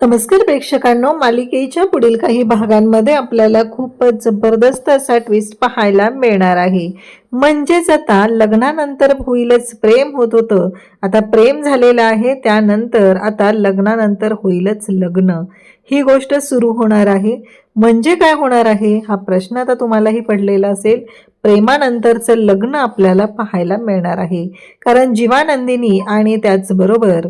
नमस्कार प्रेक्षकांनो मालिकेच्या पुढील काही भागांमध्ये आपल्याला खूपच जबरदस्त असा ट्विस्ट पाहायला मिळणार आहे. म्हणजेच आता लग्नानंतर होईलच प्रेम होत होतं. आता प्रेम झालेलं आहे त्यानंतर आता लग्नानंतर होईलच लग्न. ही गोष्ट सुरू होणार आहे. म्हणजे काय होणार आहे? हा प्रश्न आता तुम्हालाही पडलेला असेल. प्रेमानंतरचं लग्न आपल्याला पाहायला मिळणार आहे. कारण जीवानंदिनी आणि त्याचबरोबर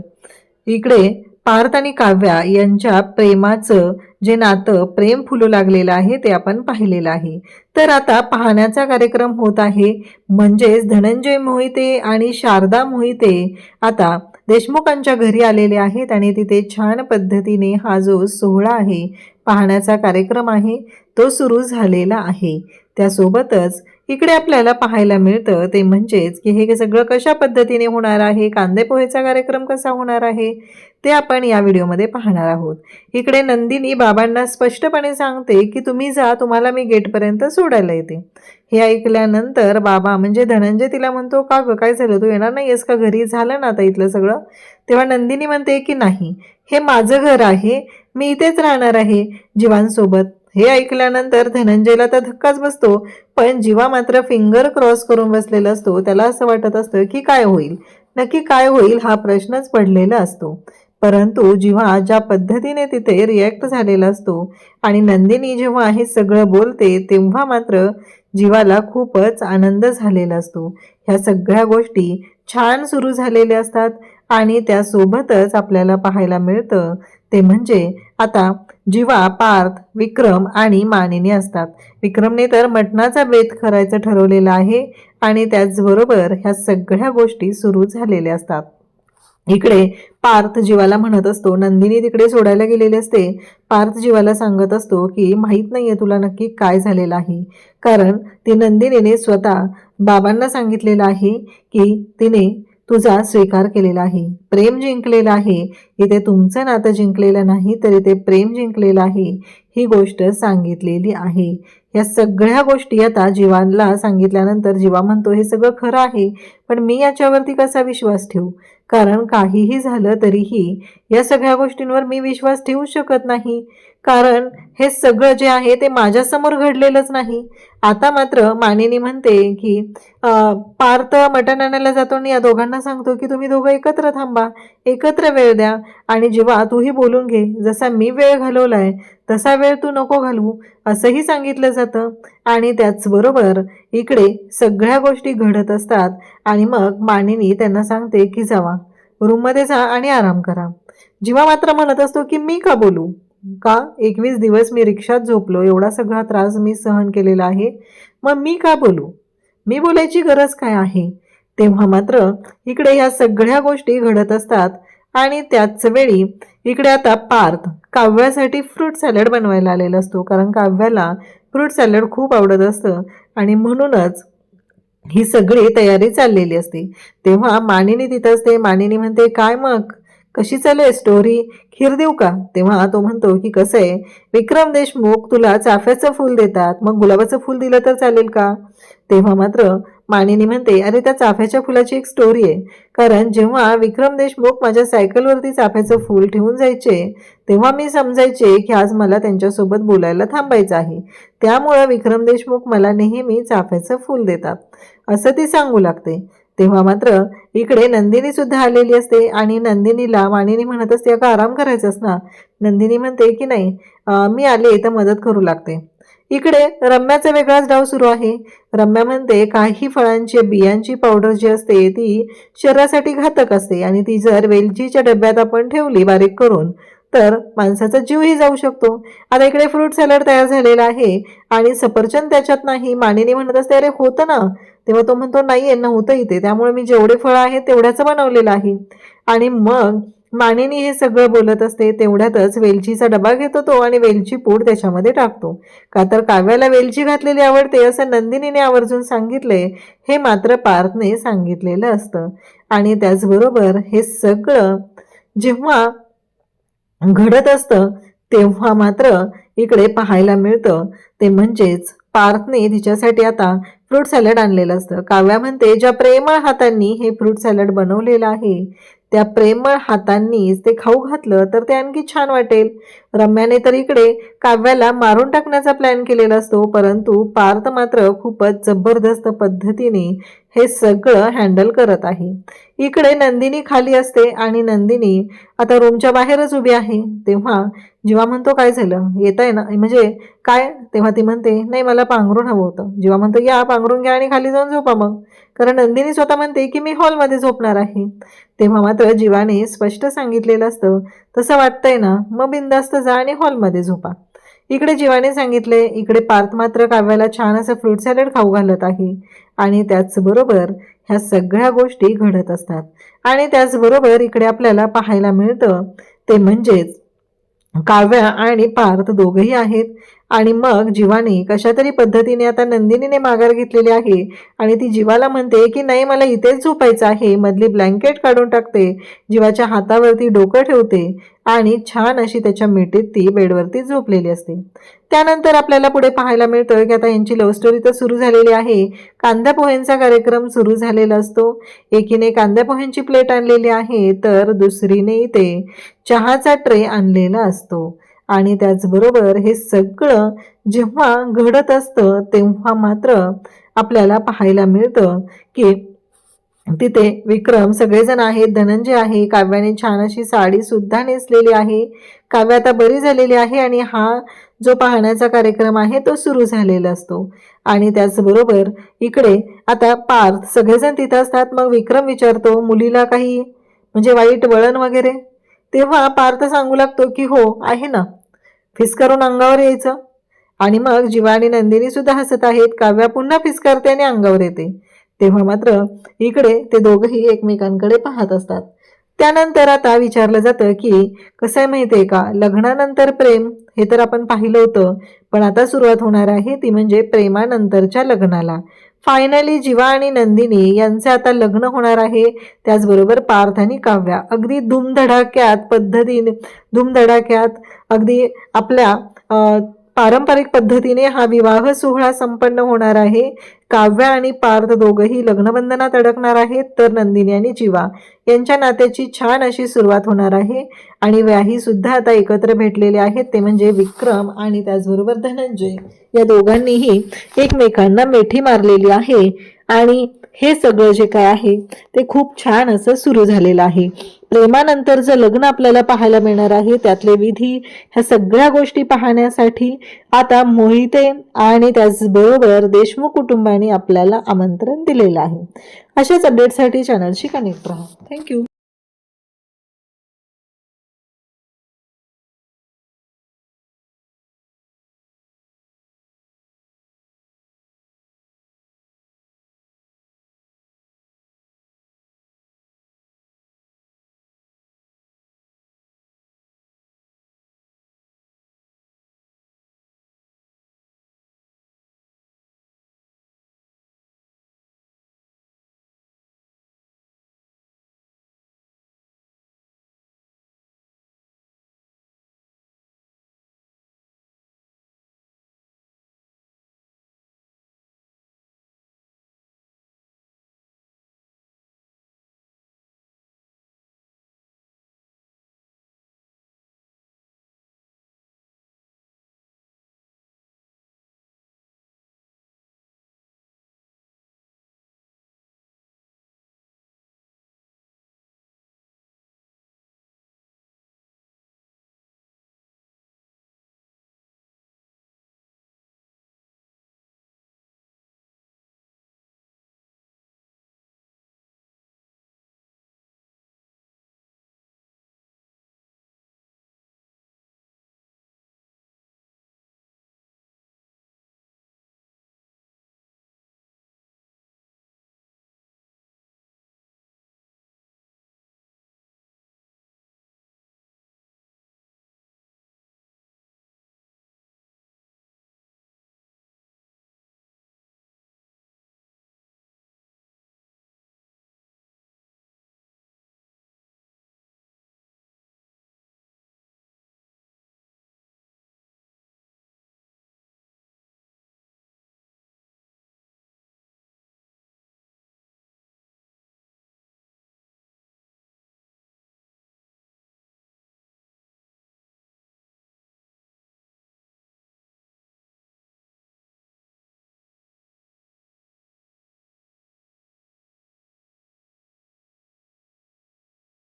इकडे पार्थ आणि काव्या यांच्या प्रेमाचं जे नातं प्रेम फुलू लागलेलं आहे ते आपण पाहिलेलं आहे. तर आता पाहण्याचा कार्यक्रम होत आहे. म्हणजेच धनंजय मोहिते आणि शारदा मोहिते आता देशमुखांच्या घरी आलेले आहेत आणि तिथे छान पद्धतीने हा जो सोहळा आहे पाहण्याचा कार्यक्रम आहे तो सुरू झालेला आहे. त्यासोबतच इकडे आपल्याला पाहायला मिळतं ते म्हणजेच की हे सगळं कशा पद्धतीने होणार आहे कांदे पोहेचा कार्यक्रम कसा होणार आहे ते आपण या व्हिडिओमध्ये पाहणार आहोत. इकडे नंदिनी बाबांना स्पष्टपणे सांगते की तुम्ही जा तुम्हाला मी गेटपर्यंत सोडायला येते. हे ऐकल्यानंतर बाबा म्हणजे धनंजय तिला म्हणतो का गं काय झालं? तू येणार नाहीयेस का घरी? झालं ना आता इथलं सगळं? तेव्हा नंदिनी म्हणते की नाही हे माझं घर आहे मी इथेच राहणार आहे जीवांसोबत हे ऐकल्यानंतर धनंजयला तर धक्काच बसतो पण जीवा मात्र फिंगर क्रॉस करून बसलेला असतो. त्याला असं वाटत असतं की काय होईल? नक्की काय होईल हा प्रश्नच पडलेला असतो. परंतु जेव्हा ज्या पद्धतीने तिथे रिॲक्ट झालेला असतो आणि नंदिनी जेव्हा हे सगळं बोलते तेव्हा मात्र जीवाला खूपच आनंद झालेला असतो. ह्या सगळ्या गोष्टी छान सुरू झालेल्या असतात आणि त्यासोबतच आपल्याला पाहायला मिळतं. ते म्हणजे आता जीवा पार्थ विक्रम आणि मानिनी असतात. विक्रमने तर मटणाचा बेत करायचं ठरवलेलं आहे आणि त्याचबरोबर ह्या सगळ्या गोष्टी सुरू झालेल्या असतात. इकडे पार्थ जीवाला म्हणत असतो नंदिनी तिकडे सोडायला गेलेली असते. पार्थ जीवाला सांगत असतो की माहीत नाहीये तुला नक्की काय झालेलं आहे. कारण ती नंदिनीने स्वतः बाबांना सांगितलेलं आहे की तिने तुझा स्वीकार केलेला आहे. प्रेम जिंकलेलं आहे. इथे तुमचं नातं जिंकलेलं नाही तर इथे प्रेम जिंकलेलं आहे. ही गोष्ट सांगितलेली आहे. या सगळ्या गोष्टी आता जीवांला सांगितल्यानंतर जीवा म्हणतो हे सगळं खरं आहे पण मी याच्यावरती कसा विश्वास ठेवू? कारण काहीही झालं तरीही या सगळ्या गोष्टींवर मी विश्वास ठेवू शकत नाही. कारण हे सगळं जे आहे ते माझ्यासमोर घडलेलंच नाही. आता मात्र मानिनी म्हणते की पार्थ मटण आणायला जातो आणि या दोघांना सांगतो की तुम्ही दोघं एकत्र थांबा एकत्र वेळ द्या आणि जेव्हा तूही बोलून घे जसा मी वेळ घालवलाय तसा वेळ तू नको घालवू असंही सांगितलं जातं. आणि त्याचबरोबर इकडे सगळ्या गोष्टी घडत असतात आणि मग मानिनी त्यांना सांगते की जावा रूममध्ये जा आणि आराम करा. जेव्हा मात्र म्हणत असतो की मी का बोलू? का? एकवीस दिवस मी रिक्षात झोपलो एवढा सगळा त्रास मी सहन केलेला आहे. मग मी का बोलू? मी बोलायची गरज काय आहे? तेव्हा मात्र इकडे ह्या सगळ्या गोष्टी घडत असतात आणि त्याच वेळी इकडे आता पार्थ काव्यासाठी फ्रूट सॅलड बनवायला आलेला असतो. कारण काव्याला फ्रूट सॅलड खूप आवडत असतं आणि म्हणूनच ही सगळी तयारी चाललेली असते. तेव्हा मानिनी तिथं असते. मानिनी म्हणते काय मग? कशी चालू आहे स्टोरी खीर देऊ का? तेव्हा तो म्हणतो की कसं आहे? विक्रम देशमुख तुला चाफ्याचं फूल देतात. मग गुलाबाचं फूल दिलं तर चालेल का? तेव्हा मात्र मानिनी म्हणते अरे त्या चाफ्याच्या फुलाची एक स्टोरी आहे. कारण जेव्हा विक्रम देशमुख माझ्या सायकलवरती चाफ्याचं फूल ठेवून जायचे तेव्हा मी समजायचे की आज मला त्यांच्यासोबत बोलायला थांबायचं आहे. त्यामुळं विक्रम देशमुख मला नेहमी चाफ्याचं फूल देतात. असं ती सांगू लागते. तेव्हा मात्र इकडे नंदिनी सुद्धा आलेली असते आणि नंदिनीला मानिनी म्हणत असते अगं आराम करायचा ना? नंदिनी म्हणते की नाही मी आले तर मदत करू लागते. इकडे रम्याचा वेगळाच डाव सुरू आहे. रम्या म्हणते काही फळांची बियांची पावडर जी असते ती शरीरासाठी घातक असते आणि ती जर वेलचीच्या डब्यात आपण ठेवली बारीक करून तर माणसाचा जीवही जाऊ शकतो. आता इकडे फ्रूट सॅलड तयार झालेला आहे आणि सफरचंद त्याच्यात नाही मानिनी म्हणत असते अरे होतं ना. तेव्हा तो म्हणतो नाही नव्हतं इथे. त्यामुळे मी जेवढे फळं आहेत तेवढ्याचं बनवलेलं आहे. आणि मग मानिनी हे सगळं बोलत असते तेवढ्यातच वेलचीचा डबा घेतो तो आणि वेलची पूड त्याच्यामध्ये टाकतो. का तर काव्याला वेलची घातलेली आवडते असं नंदिनीने आवर्जून सांगितले हे मात्र पार्थने सांगितलेलं असतं. आणि त्याचबरोबर हे सगळं जेव्हा घडत असतं तेव्हा मात्र इकडे पाहायला मिळतं. ते म्हणजेच पार्थने तिच्यासाठी आता फ्रूट सॅलड आणलेलं असतं. काव्या म्हणते ज्या प्रेमळ हातांनी हे फ्रूट सॅलड बनवलेलं आहे त्या प्रेमळ हातांनीच ते खाऊ घातलं तर ते आणखी छान वाटेल. रम्याने तर इकडे काव्याला मारून टाकण्याचा प्लॅन केलेला असतो परंतु पार्थ मात्र खूपच जबरदस्त पद्धतीने हे सगळं हँडल करत आहे. इकडे नंदिनी खाली असते आणि नंदिनी आता रूमच्या बाहेरच उभी आहे. तेव्हा जीवा म्हणतो काय झालं? येत आहे ना? म्हणजे काय? तेव्हा ती म्हणते नाही मला पांघरून हवं होतं. जीवा म्हणतो या पांघरून घ्या आणि खाली जाऊन झोपा मग. कारण नंदिनी स्वतः म्हणते की मी हॉलमध्ये झोपणार आहे. तेव्हा मात्र जीवाने स्पष्ट सांगितलेलं असतं तसं वाटतंय ना मग बिंदास्त जा आणि हॉलमध्ये झोपा. इकडे जीवाने सांगितले इकडे पार्थ मात्र काव्याला छान असं फ्रूट सॅलड खाऊ घालत आहे. आणि त्याचबरोबर ह्या सगळ्या गोष्टी घडत असतात. आणि त्याचबरोबर इकडे आपल्याला पाहायला मिळतं ते म्हणजेच काव्या आणि पार्थ दोघंही आहेत. आणि मग जीवाने कशा तरी पद्धतीने आता नंदिनीने माघार घेतलेली आहे आणि ती जीवाला म्हणते की नाही मला इथेच झोपायचं आहे. मधली ब्लँकेट काढून टाकते. जीवाच्या हातावरती डोकं ठेवते आणि छान अशी त्याच्या मिठीत ती बेडवरती झोपलेली असते. त्यानंतर आपल्याला पुढे पाहायला मिळतं की आता यांची लव्ह स्टोरी तर सुरू झालेली आहे. कांदा पोह्यांचा कार्यक्रम सुरू झालेला असतो. एकीने कांदा पोह्यांची प्लेट आणलेली आहे तर दुसरीने ते चहाचा ट्रे आणलेला असतो. आणि त्याचबरोबर हे सगळं जेव्हा घडत असतं तेव्हा मात्र आपल्याला पाहायला मिळतं की तिथे विक्रम सगळेजण आहेत धनंजय आहे काव्याने छान अशी साडी सुद्धा नेसलेली आहे काव्य आता बरी झालेली आहे आणि हा जो पाहण्याचा कार्यक्रम आहे तो सुरू झालेला असतो. आणि त्याचबरोबर इकडे आता पार्थ सगळेजण तिथं असतात मग विक्रम विचारतो मुलीला काही म्हणजे वाईट वळण वगैरे? तेव्हा पार्थ सांगू लागतो की हो आहे ना. फिसकारून अंगावर यायचं. आणि मग जिवा आणि नंदिनी सुद्धा हसत आहेत. काव्या पुन्हा फिसकारते आणि अंगावर येते. तेव्हा मात्र इकडे ते दोघंही एकमेकांकडे पाहत असतात. त्यानंतर आता विचारलं जातं की कसं आहे माहिती आहे का? लग्नानंतर प्रेम हे तर आपण पाहिलं होतं. पण आता सुरुवात होणार आहे ती म्हणजे प्रेमानंतरच्या लग्नाला. फायनली जीवा आणि नंदिनी यांचे आता लग्न होणार आहे. त्याचबरोबर पार्थ आणि काव्या. अगदी धूमधडाक्यात पद्धतीने धूमधडाक्यात अगदी आपल्या पारंपरिक पद्धतीने हा विवाह सोहळा संपन्न होणार आहे. काव्या आणि पार्थ दोघंही लग्नबंधनात अडकणार आहेत तर नंदिनी आणि जीवा यांच्या नात्याची छान अशी सुरुवात होणार आहे. आणि व्याही सुद्धा आता एकत्र भेटलेले आहेत ते म्हणजे विक्रम आणि त्याचबरोबर धनंजय. या दोघांनीही एकमेकांना मेठी मारलेली आहे. आणि हे सगळं जे काय आहे ते खूप छान असं सुरू झालेलं आहे. प्रेमानंतरचं लग्न आपल्याला पाहायला मिळणार आहे त्यातले विधी ह्या सगळ्या गोष्टी पाहण्यासाठी आता मोहिते आणि त्याचबरोबर देशमुख कुटुंबाने आपल्याला आमंत्रण दिलेलं आहे. अशाच अपडेटसाठी चॅनलशी कनेक्ट राहा. थँक्यू